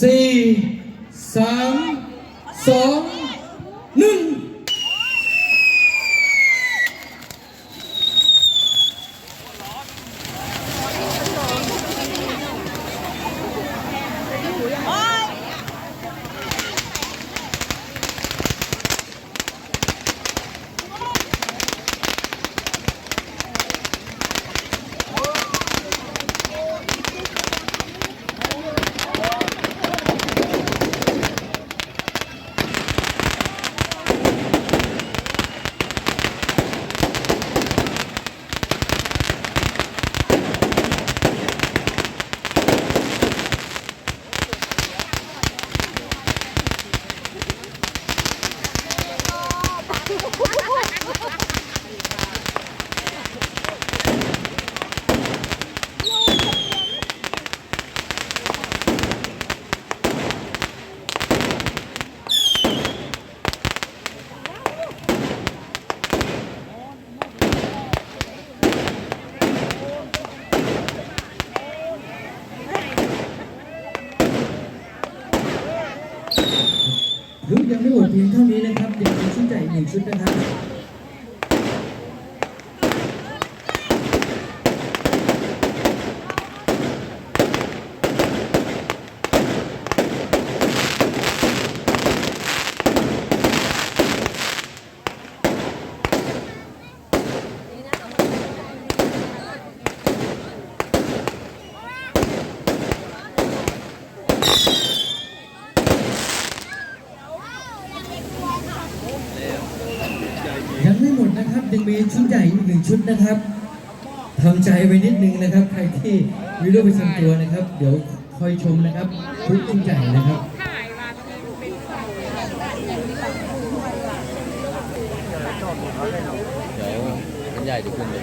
4 3 2 ไม่หมดเพียงเท่านี้นะครับยังมีชุดใหญ่อีกหนึ่งชุดนะครับ นะครับยังมีชุดใหญ่อีกหนึ่งชุดนะครับทำใจไว้นิดนึงนะครับ ใครที่มีโรคประจำตัวนะครับ เดี๋ยวคอยชมนะครับชุดชุดใหญ่นะครับเดี๋ยวมันใหญ่จะขึ้นเลย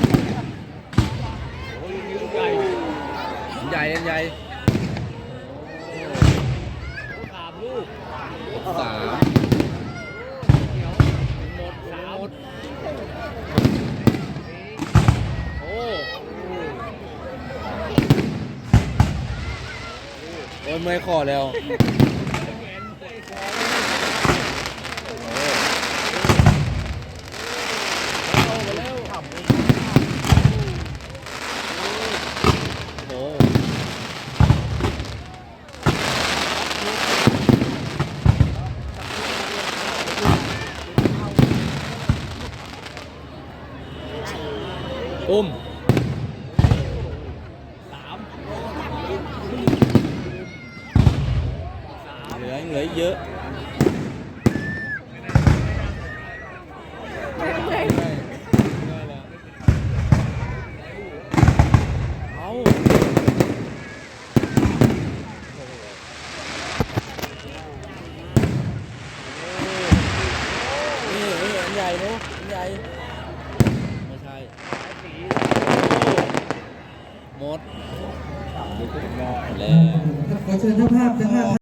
สวยร่างกายใหญ่ใหญ่สามลูกสามหมดสามหมดโอ้โอ้ยเมื่อยคอแล้ว ôm. Thì anh lấy dỡ Hãy subscribe cho kênh Ghiền Mì Gõ Để không bỏ lỡ những video hấp dẫn หญ่เนอะอันใหญ่ไม่ใช่หมดแล้ว ขอเชิญเจ้าภาพเจ้าภาพ